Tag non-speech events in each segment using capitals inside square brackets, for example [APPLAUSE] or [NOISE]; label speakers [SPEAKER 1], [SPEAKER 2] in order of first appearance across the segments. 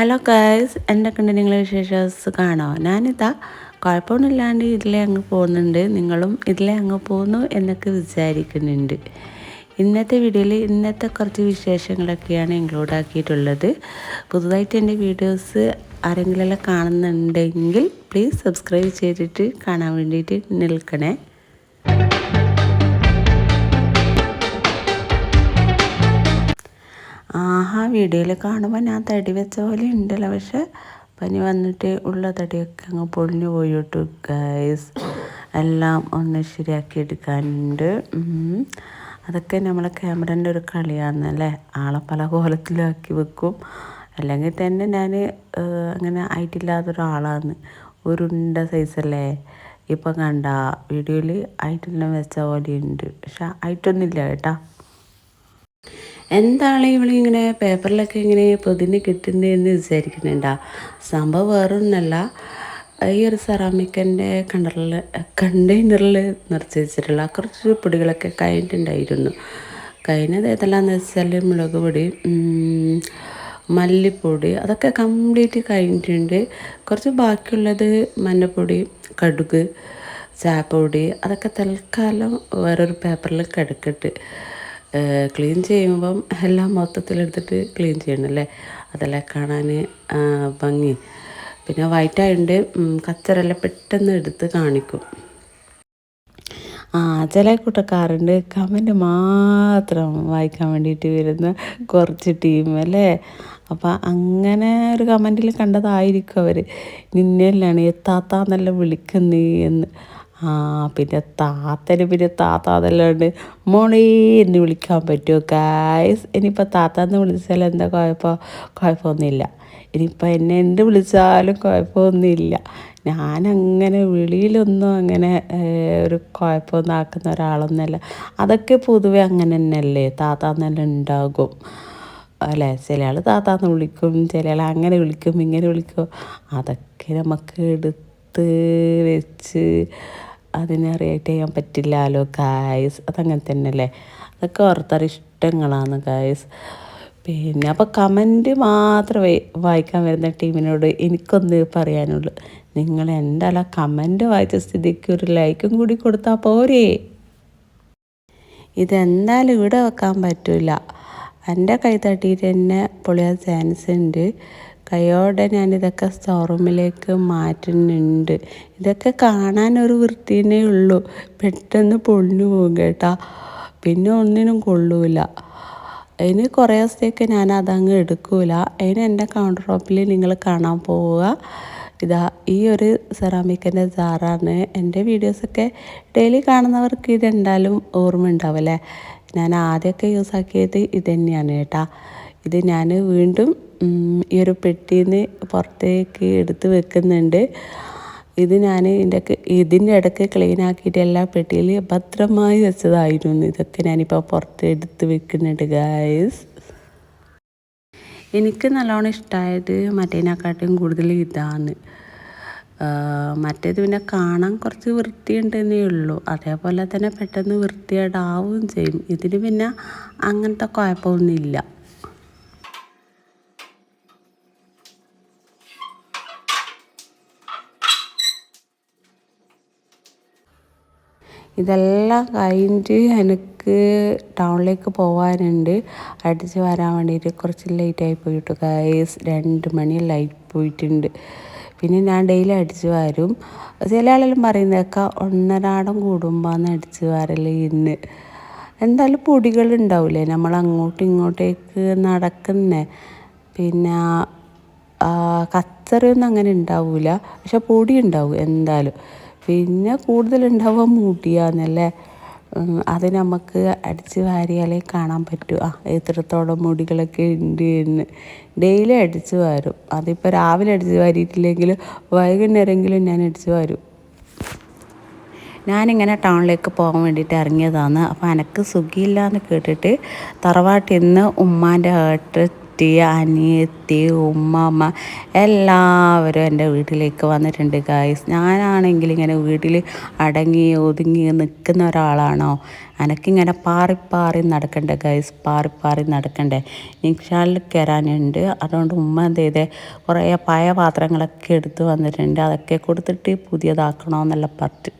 [SPEAKER 1] Hello guys എന്തൊക്കെയുണ്ട് നിങ്ങൾ വിശേഷം കാണോ ഞാനിതാ കുഴപ്പമൊന്നുമില്ലാണ്ട് ഇതിലെ അങ്ങ് പോകുന്നുണ്ട്. നിങ്ങളും ഇതിലെ അങ്ങ് പോകുന്നു എന്നൊക്കെ വിചാരിക്കുന്നുണ്ട്. ഇന്നത്തെ വീഡിയോയിൽ ഇന്നത്തെ കുറച്ച് വിശേഷങ്ങളൊക്കെയാണ് ഇൻക്ലൂഡ് ആക്കിയിട്ടുള്ളത് പുതുതായിട്ട് എന്റെ വീഡിയോസ് ആരെങ്കിലെല്ലാം കാണുന്നുണ്ടെങ്കിൽ പ്ലീസ് സബ്സ്ക്രൈബ് ചെയ്തിട്ട് കാണാൻ വേണ്ടിയിട്ട് നിൽക്കണേ. ആഹാ വീഡിയോയിൽ കാണുമ്പോൾ ഞാൻ തടി വെച്ച പോലെ ഉണ്ടല്ലോ. പക്ഷെ പനി വന്നിട്ട് ഉള്ള തടിയൊക്കെ അങ്ങ് പൊളിഞ്ഞു പോയിട്ടു ഗൈസ് എല്ലാം ഒന്ന് ശരിയാക്കി എടുക്കാനുണ്ട്. അതൊക്കെ നമ്മളെ ക്യാമറന്റെ ഒരു കളിയാണെന്നല്ലേ ആളെ പല കോലത്തിലാക്കി വെക്കും. അല്ലെങ്കിൽ തന്നെ ഞാൻ അങ്ങനെ ആയിട്ടില്ലാത്തൊരാളാണ് ഉരുണ്ട സൈസല്ലേ ഇപ്പം കണ്ട വീഡിയോയിൽ ആയിട്ടെല്ലാം വെച്ച പോലെ ഉണ്ട്. പക്ഷെ ആയിട്ടൊന്നുമില്ല കേട്ടോ. എന്താണ് ഇവളിങ്ങനെ പേപ്പറിലൊക്കെ ഇങ്ങനെ പൊതിഞ്ഞ് കിട്ടുന്നതെന്ന് വിചാരിക്കുന്നുണ്ടാ? സംഭവം വേറൊന്നല്ല. ഈ ഒരു സെറാമിക്കന്റെ കണ്ടറിൽ കണ്ടെയ്നറിൽ നിറച്ച് വെച്ചിട്ടുള്ള കുറച്ച് പൊടികളൊക്കെ കഴിഞ്ഞിട്ടുണ്ടായിരുന്നു. കഴിഞ്ഞത് ഏതെല്ലാമെന്ന് വെച്ചാൽ മുളക് പൊടി മല്ലിപ്പൊടി അതൊക്കെ കംപ്ലീറ്റ് കഴിഞ്ഞിട്ടുണ്ട്. കുറച്ച് ബാക്കിയുള്ളത് മഞ്ഞപ്പൊടി കടുക് ചാപ്പൊടി അതൊക്കെ തൽക്കാലം വേറൊരു പേപ്പറിൽ കിടക്കട്ട്. ക്ലീൻ ചെയ്യുമ്പം എല്ലാം മൊത്തത്തിലെടുത്തിട്ട് ക്ലീൻ ചെയ്യണമല്ലേ അതെല്ലാം കാണാൻ ഭംഗി. പിന്നെ വൈറ്റായതുകൊണ്ട് കച്ചറെല്ലാം പെട്ടെന്ന് എടുത്ത് കാണിക്കും. ആ ചില കൂട്ടക്കാരുണ്ട്. കമന്റ് മാത്രം വായിക്കാൻ വേണ്ടിയിട്ട് വരുന്ന കുറച്ച് ടീം അല്ലേ? അപ്പം അങ്ങനെ ഒരു കമന്റിൽ കണ്ടതായിരിക്കും അവർ നിന്നെല്ലാണ് എത്താത്താന്നെല്ലാം വിളിക്കുന്നേ എന്ന്. ആ പിന്നെ താത്തന് പിന്നെ താത്ത അതല്ലാണ്ട് മോളേ എന്ന് വിളിക്കാൻ പറ്റുമോ കായസ് ഇനിയിപ്പോൾ താത്ത എന്ന് വിളിച്ചാൽ എന്താ കുഴപ്പം? കുഴപ്പമൊന്നുമില്ല. ഇനിയിപ്പോൾ എന്നെ എന്ത് വിളിച്ചാലും കുഴപ്പമൊന്നുമില്ല. ഞാനങ്ങനെ വിളിയിലൊന്നും അങ്ങനെ ഒരു കുഴപ്പമൊന്നും ആക്കുന്ന ഒരാളൊന്നുമല്ല. അതൊക്കെ പൊതുവെ അങ്ങനെ തന്നെയല്ലേ? താത്ത തന്നെ ഉണ്ടാകും. അല്ലേ? ചില ആൾ താത്താന്ന് വിളിക്കും ചില ആൾ അങ്ങനെ വിളിക്കും ഇങ്ങനെ വിളിക്കും. അതൊക്കെ നമുക്ക് എടുത്ത് വെച്ച് അതിനെ റിയാക്ട് ചെയ്യാൻ പറ്റില്ലല്ലോ കായസ് അതങ്ങനെ തന്നെയല്ലേ? അതൊക്കെ ഓർത്തർ ഇഷ്ടങ്ങളാണ് കായസ് പിന്നെ അപ്പോൾ കമന്റ് മാത്രം വായിക്കാൻ വരുന്ന ടീമിനോട് എനിക്കൊന്ന് പറയാനുള്ളൂ. നിങ്ങൾ എന്തായാലും കമന്റ് വായിച്ച സ്ഥിതിക്ക് ഒരു ലൈക്കും കൂടി കൊടുത്താൽ പോരേ. ഇതെന്തായാലും ഇവിടെ വെക്കാൻ പറ്റില്ല എന്റെ കൈ തട്ടിയിട്ട് തന്നെ പൊളിയാൻ ചാൻസ് ഉണ്ട്. കൈയോടെ ഞാനിതൊക്കെ സ്റ്റോർ റൂമിലേക്ക് മാറ്റുന്നുണ്ട്. ഇതൊക്കെ കാണാൻ ഒരു വൃത്തിനേ ഉള്ളൂ. പെട്ടെന്ന് പൊളിഞ്ഞു പോകും കേട്ടോ. പിന്നെ ഒന്നിനും കൊള്ളൂല. ഇനി കുറേ ദിവസത്തേക്ക് ഞാൻ അതങ്ങ് എടുക്കൂല. അതിന് എന്റെ കൗണ്ടർ ടോപ്പിൽ നിങ്ങൾ കാണാൻ പോവുക. ഇതാ ഈ ഒരു സെറാമിക്കിന്റെ ജാറാണ്. എന്റെ വീഡിയോസൊക്കെ ഡെയിലി കാണുന്നവർക്ക് ഇതെന്തായാലും ഓർമ്മ ഉണ്ടാവും അല്ലേ? ഞാൻ ആദ്യമൊക്കെ യൂസ് ആക്കിയത് ഇത് തന്നെയാണ് കേട്ടോ. ഇത് ഞാൻ വീണ്ടും ഈ ഒരു പെട്ടിയിൽ നിന്ന് പുറത്തേക്ക് എടുത്ത് വെക്കുന്നുണ്ട്. ഇത് ഞാൻ ഇതിന്റെ ഇതിന്റെ ഇടയ്ക്ക് ക്ലീൻ ആക്കിയിട്ട് എല്ലാ പെട്ടിയിൽ ഭദ്രമായി വെച്ചതായിരുന്നു. ഇതൊക്കെ ഞാനിപ്പോൾ പുറത്ത് എടുത്ത് വെക്കുന്നുണ്ട് ഗായസ് എനിക്ക് നല്ലോണം ഇഷ്ടമായത് മറ്റേതിനെക്കാട്ടും കൂടുതൽ ഇതാണ്. മറ്റേത് പിന്നെ കാണാൻ കുറച്ച് വൃത്തിയുണ്ടെന്നേ ഉള്ളൂ. അതേപോലെ തന്നെ പെട്ടെന്ന് വൃത്തിയേടാവുകയും ചെയ്യും. ഇതിന് പിന്നെ അങ്ങനത്തെ കുഴപ്പമൊന്നുമില്ല. ഇതെല്ലാം കഴിഞ്ഞിട്ട് എനിക്ക് ടൗണിലേക്ക് പോകാനുണ്ട് അടിച്ച് വരാൻ വേണ്ടിയിട്ട് കുറച്ച് ലേറ്റായി പോയിട്ട് ഗൈസ് രണ്ട് മണി ലൈറ്റ് പോയിട്ടുണ്ട്. പിന്നെ ഞാൻ ഡെയിലി അടിച്ച് വരും. ചില ആളെല്ലാം പറയുന്നേക്കാം ഒന്നരാടം കൂടുമ്പോന്ന് അടിച്ച് വരൽ ഇന്ന്. എന്തായാലും പൊടികൾ ഉണ്ടാവില്ലേ നമ്മൾ അങ്ങോട്ടും ഇങ്ങോട്ടേക്ക് നടക്കുന്നേ. പിന്നെ കച്ചറയൊന്നും അങ്ങനെ ഉണ്ടാവില്ല പക്ഷെ പൊടി ഉണ്ടാവും എന്തായാലും. പിന്നെ കൂടുതലുണ്ടാവുക മുടിയാന്നല്ലേ. അത് നമുക്ക് അടിച്ച് വാരിയാലേ കാണാൻ പറ്റൂ. ആ എത്രത്തോളം മുടികളൊക്കെ ഉണ്ട് എന്ന്. ഡെയിലി അടിച്ച് വാരും. അതിപ്പോൾ രാവിലെ അടിച്ച് വാരിയിട്ടില്ലെങ്കിൽ വൈകുന്നേരമെങ്കിലും ഞാൻ അടിച്ച് വാരും. ഞാനിങ്ങനെ ടൗണിലേക്ക് പോകാൻ വേണ്ടിയിട്ട് ഇറങ്ങിയതാണ്. അപ്പോൾ എനിക്ക് സുഖമില്ല എന്ന് കേട്ടിട്ട് തറവാട്ടിൽ നിന്ന് ഉമ്മാന്റെ ഏട്ട ഏട്ടത്തി അനിയത്തി ഉമ്മമ്മ എല്ലാവരും എന്റെ വീട്ടിലേക്ക് വന്നിട്ടുണ്ട് ഗായ്സ് ഞാനാണെങ്കിൽ ഇങ്ങനെ വീട്ടിൽ അടങ്ങി ഒതുങ്ങി നിൽക്കുന്ന ഒരാളാണോ? എനക്കിങ്ങനെ പാറി പാറി നടക്കണ്ടേ ഗൈസ് പാറി പാറി നടക്കണ്ടേ. നിക്ഷാലിൽ കയറാനുണ്ട്. അതുകൊണ്ട് ഉമ്മ എന്ത് ചെയ്തേ? കുറേ പഴയ പാത്രങ്ങളൊക്കെ എടുത്തു വന്നിട്ടുണ്ട്. അതൊക്കെ കൊടുത്തിട്ട് പുതിയതാക്കണമെന്നുള്ള പറ്റ്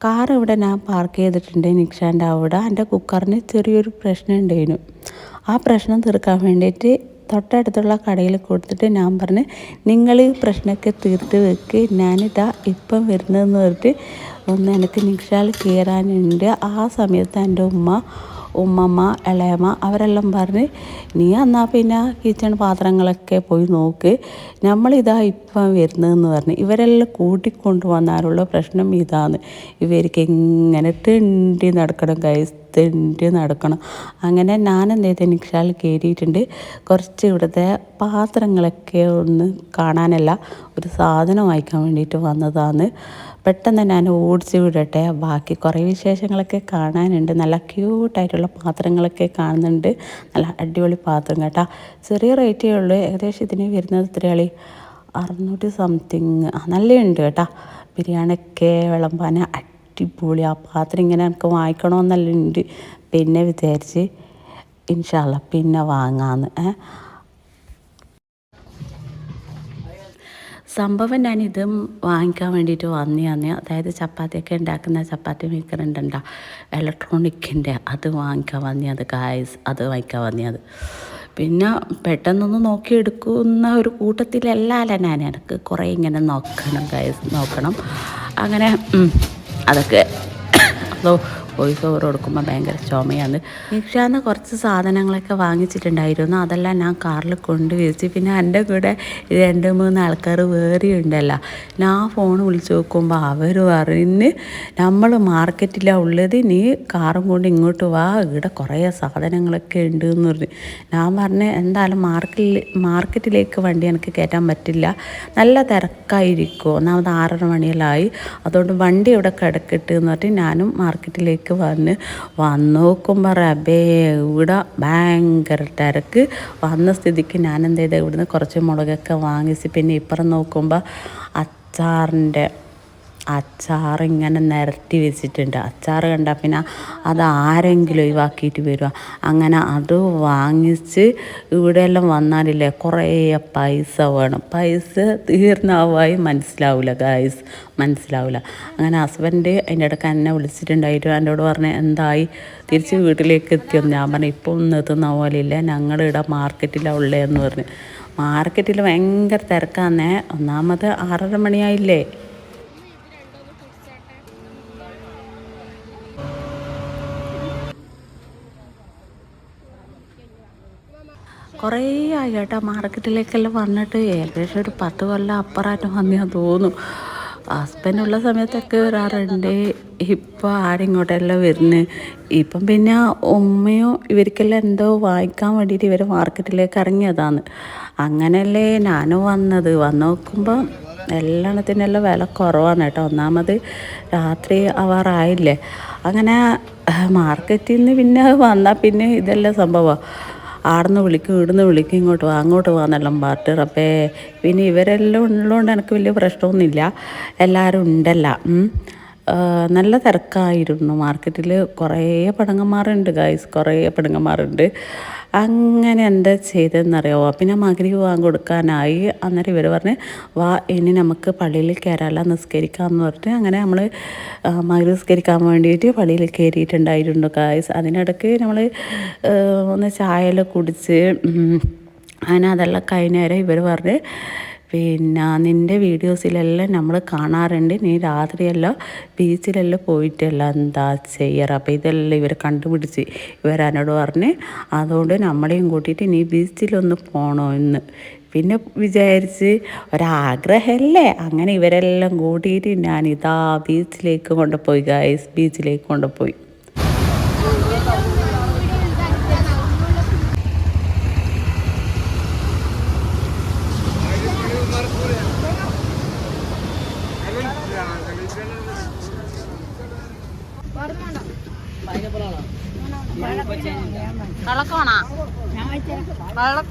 [SPEAKER 1] കാർ ഇവിടെ ഞാൻ പാർക്ക് ചെയ്തിട്ടുണ്ട് നിക്ഷാന്റെ അവിടെ. എന്റെ കുക്കറിന് ചെറിയൊരു പ്രശ്നം ഉണ്ടായിരുന്നു. ആ പ്രശ്നം തീർക്കാൻ വേണ്ടിയിട്ട് തൊട്ടടുത്തുള്ള കടയിൽ കൊടുത്തിട്ട് ഞാൻ പറഞ്ഞ് നിങ്ങൾ ഈ പ്രശ്നമൊക്കെ തീർത്ത് വെക്ക്. ഞാനിതാ ഇപ്പം വരുന്നതെന്ന് പറഞ്ഞിട്ട് ഒന്ന് എനിക്ക് നിക്ഷാൽ കയറാനുണ്ട്. ആ സമയത്ത് എന്റെ ഉമ്മ ഉമ്മമ്മ ഇളയമ്മ അവരെല്ലാം പറഞ്ഞ് നീ എന്നാൽ പിന്നെ കിച്ചൺ പാത്രങ്ങളൊക്കെ പോയി നോക്ക്. നമ്മളിതാ ഇപ്പം വരുന്നതെന്ന് പറഞ്ഞ് ഇവരെല്ലാം കൂട്ടിക്കൊണ്ടു വന്നാലുള്ള പ്രശ്നം ഇതാണ് ഇവർക്ക് എങ്ങനെ തിണ്ടി നടക്കണം കൈസ് തെണ്ടി നടക്കണം. അങ്ങനെ ഞാൻ എന്ത് നിക്ഷാൽ കയറിയിട്ടുണ്ട് കുറച്ച് ഇവിടുത്തെ പാത്രങ്ങളൊക്കെ ഒന്ന് കാണാനല്ല ഒരു സാധനം വായിക്കാൻ വേണ്ടിയിട്ട് വന്നതാണ് പെട്ടെന്ന് ഞാൻ ഓടിച്ച് വിടട്ടെ. ബാക്കി കുറേ വിശേഷങ്ങളൊക്കെ കാണാനുണ്ട്. നല്ല ക്യൂട്ടായിട്ടുള്ള പാത്രങ്ങളൊക്കെ കാണുന്നുണ്ട്. നല്ല അടിപൊളി പാത്രം കേട്ടോ. ചെറിയ റേറ്റേ ഉള്ളൂ. ഏകദേശം ഇതിന് വരുന്നത് എത്രയാളി? അറുന്നൂറ്റി സംതിങ്. നല്ലുണ്ട് കേട്ടോ. ബിരിയാണിയൊക്കെ വിളമ്പാൻ അടിപൊളി. ആ പാത്രം ഇങ്ങനെ നമുക്ക് വാങ്ങിക്കണമെന്നല്ല ഉണ്ട്. പിന്നെ വിചാരിച്ച് ഇൻഷാല്ല പിന്നെ വാങ്ങാമെന്ന് സംഭവം ഞാൻ ഇത് വാങ്ങിക്കാൻ വേണ്ടിയിട്ട് വന്നു തന്നെ അതായത് ചപ്പാത്തിയൊക്കെ ഉണ്ടാക്കുന്ന ചപ്പാത്തി മേക്കർ ഉണ്ടണ്ട ഇലക്ട്രോണിക്കിന്റെ അത് വാങ്ങിക്കാൻ വന്നേ അത് കായസ് അത് വാങ്ങിക്കാൻ വന്നത് പിന്നെ പെട്ടെന്നൊന്ന് നോക്കിയെടുക്കുന്ന ഒരു കൂട്ടത്തിലല്ല ഞാൻ എനിക്ക് കുറേ ഇങ്ങനെ നോക്കണം കായസ് നോക്കണം. അങ്ങനെ അതൊക്കെ [COUGHS] അതോ വോയിസ് ഓവർ കൊടുക്കുമ്പോൾ ഭയങ്കര ചുമയാണ്. നിക്ഷാന്ന് കുറച്ച് സാധനങ്ങളൊക്കെ വാങ്ങിച്ചിട്ടുണ്ടായിരുന്നു. അതെല്ലാം ഞാൻ കാറിൽ കൊണ്ടുവച്ച് പിന്നെ എന്റെ കൂടെ രണ്ട് മൂന്ന് ആൾക്കാർ വേറെ ഉണ്ടല്ലോ ഞാൻ ഫോൺ വിളിച്ച് നോക്കുമ്പോൾ അവർ പറഞ്ഞ് നമ്മൾ മാർക്കറ്റിലാണ് ഉള്ളത്. നീ കാറും കൊണ്ട് ഇങ്ങോട്ട് വാ. ഇവിടെ കുറേ സാധനങ്ങളൊക്കെ ഉണ്ട് എന്ന് പറഞ്ഞു. ഞാൻ പറഞ്ഞ് എന്തായാലും മാർക്കറ്റിൽ മാർക്കറ്റിലേക്ക് വണ്ടി എനിക്ക് കയറ്റാൻ പറ്റില്ല. നല്ല തിരക്കായിരിക്കും. ഒന്നാമത് ആറര മണിയെല്ലാം അതുകൊണ്ട് വണ്ടി ഇവിടെ കിടക്കിട്ട് എന്ന് പറഞ്ഞിട്ട് ഞാനും മാർക്കറ്റിലേക്ക് തിരക്ക് വന്ന് വന്ന് നോക്കുമ്പോൾ റബേ ഇവിടെ ഭയങ്കര തിരക്ക്. വന്ന സ്ഥിതിക്ക് ഞാൻ എന്ത് ചെയ്തത് ഇവിടുന്ന് കുറച്ച് മുളകൊക്കെ വാങ്ങിച്ച് പിന്നെ ഇപ്പുറം നോക്കുമ്പോൾ അച്ചാറിന്റെ അച്ചാർ ഇങ്ങനെ നിരത്തി വെച്ചിട്ടുണ്ട്. അച്ചാർ കണ്ടാൽ പിന്നെ അത് ആരെങ്കിലും ഒഴിവാക്കിയിട്ട് വരിക. അങ്ങനെ അത് വാങ്ങിച്ച് ഇവിടെയെല്ലാം വന്നാലില്ലേ കുറേ പൈസ വേണം. പൈസ തീർന്നാവായി മനസ്സിലാവില്ല ഗായ്സ് മനസ്സിലാവില്ല അങ്ങനെ ഹസ്ബൻഡ് അതിന്റെ ഇടയ്ക്ക് എന്നെ വിളിച്ചിട്ടുണ്ടായിട്ട് എന്നോട് പറഞ്ഞ് എന്തായി? തിരിച്ച് വീട്ടിലേക്ക് എത്തിയെന്ന് ഞാൻ പറഞ്ഞു ഇപ്പോൾ ഒന്നും എത്തുന്ന പോലെയില്ല ഞങ്ങളിവിടെ മാർക്കറ്റിലാണ് ഉള്ളതെന്ന് പറഞ്ഞു. മാർക്കറ്റിൽ ഭയങ്കര തിരക്കാന്നേ. ഒന്നാമത് ആറര മണിയായില്ലേ. കുറേ ആയി കേട്ടോ മാർക്കറ്റിലേക്കെല്ലാം വന്നിട്ട് ഏകദേശം ഒരു പത്ത് കൊല്ലം അപ്പുറമായിട്ട് വന്നു തോന്നും ഹസ്ബൻഡുള്ള സമയത്തൊക്കെ വരാറുണ്ട്. ഇപ്പോൾ ആരിങ്ങോട്ടെല്ലാം വരുന്നത് ഇപ്പം പിന്നെ ഉമ്മയോ ഇവർക്കെല്ലാം എന്തോ വാങ്ങിക്കാൻ വേണ്ടിയിട്ട് ഇവർ മാർക്കറ്റിലേക്ക് ഇറങ്ങിയതാണ് അങ്ങനെയല്ലേ ഞാനും വന്നത്. വന്ന് നോക്കുമ്പോൾ എല്ലാത്തിനെല്ലാം വില കുറവാണ് കേട്ടോ. ഒന്നാമത് രാത്രി ആവാറായില്ലേ? അങ്ങനെ മാർക്കറ്റിൽ നിന്ന് പിന്നെ വന്നാൽ പിന്നെ ഇതെല്ലാം സംഭവമാണ് ആടുന്ന് വിളിക്കും ഇടുന്ന് വിളിക്കും ഇങ്ങോട്ട് വാ അങ്ങോട്ട് വാന്നെല്ലാം പറഞ്ഞിട്ട് റബ്ബേ പിന്നെ ഇവരെല്ലാം ഉള്ളതുകൊണ്ട് എനിക്ക് വലിയ പ്രശ്നമൊന്നുമില്ല. എല്ലാവരും ഉണ്ടല്ല. നല്ല തിരക്കായിരുന്നു. മാർക്കറ്റിൽ കുറേ പടങ്ങന്മാരുണ്ട് ഗായ്സ് കുറേ പടങ്ങന്മാരുണ്ട്. അങ്ങനെ എന്താ ചെയ്തതെന്നറിയാമോ പിന്നെ മകരി പോകാൻ കൊടുക്കാനായി. അന്നേരം ഇവർ പറഞ്ഞ് വാ ഇനി നമുക്ക് പള്ളിയിൽ കയറാല്ല നിസ്കരിക്കാമെന്ന് പറഞ്ഞിട്ട്. അങ്ങനെ നമ്മൾ മകരി നിസ്കരിക്കാൻ വേണ്ടിയിട്ട് പള്ളിയിൽ കയറിയിട്ടുണ്ടായിരുന്നു ഗായ്സ് അതിനിടയ്ക്ക് നമ്മൾ ഒന്ന് ചായയെല്ലാം കുടിച്ച് അങ്ങനെ അതെല്ലാം കഴിഞ്ഞേരം ഇവർ പറഞ്ഞ് പിന്നെ നിന്റെ വീഡിയോസിലെല്ലാം നമ്മൾ കാണാറുണ്ട്. നീ രാത്രിയെല്ലാം ബീച്ചിലെല്ലാം പോയിട്ടെല്ലാം എന്താ ചെയ്യാറ്? അപ്പോൾ ഇതെല്ലാം ഇവർ കണ്ടുപിടിച്ച് ഇവരെന്നോട് പറഞ്ഞ് അതുകൊണ്ട് നമ്മളെയും കൂട്ടിയിട്ട് നീ ബീച്ചിലൊന്ന് പോകണോ എന്ന് പിന്നെ വിചാരിച്ച് ഒരാഗ്രഹമല്ലേ അങ്ങനെ ഇവരെല്ലാം കൂട്ടിയിട്ട് ഞാൻ ഇതാ ബീച്ചിലേക്ക് കൊണ്ടുപോയി ഗായ്സ് ബീച്ചിലേക്ക് കൊണ്ടുപോയി.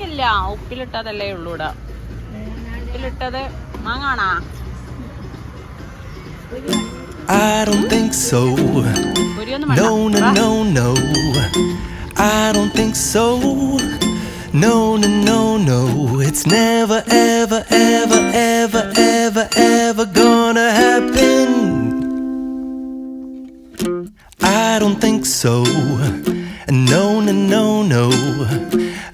[SPEAKER 1] വെള്ളക്കില്ല ഉപ്പിലിട്ടതല്ലേ ഉള്ളൂ ഇവിടെ ഉപ്പിലിട്ടത് മാങ്ങാണാ
[SPEAKER 2] I don't think so. No, no, no, no. I don't think so. No, no, no, no. It's never, ever, ever, ever, ever, ever gonna happen. I don't think so. No, no, no, no.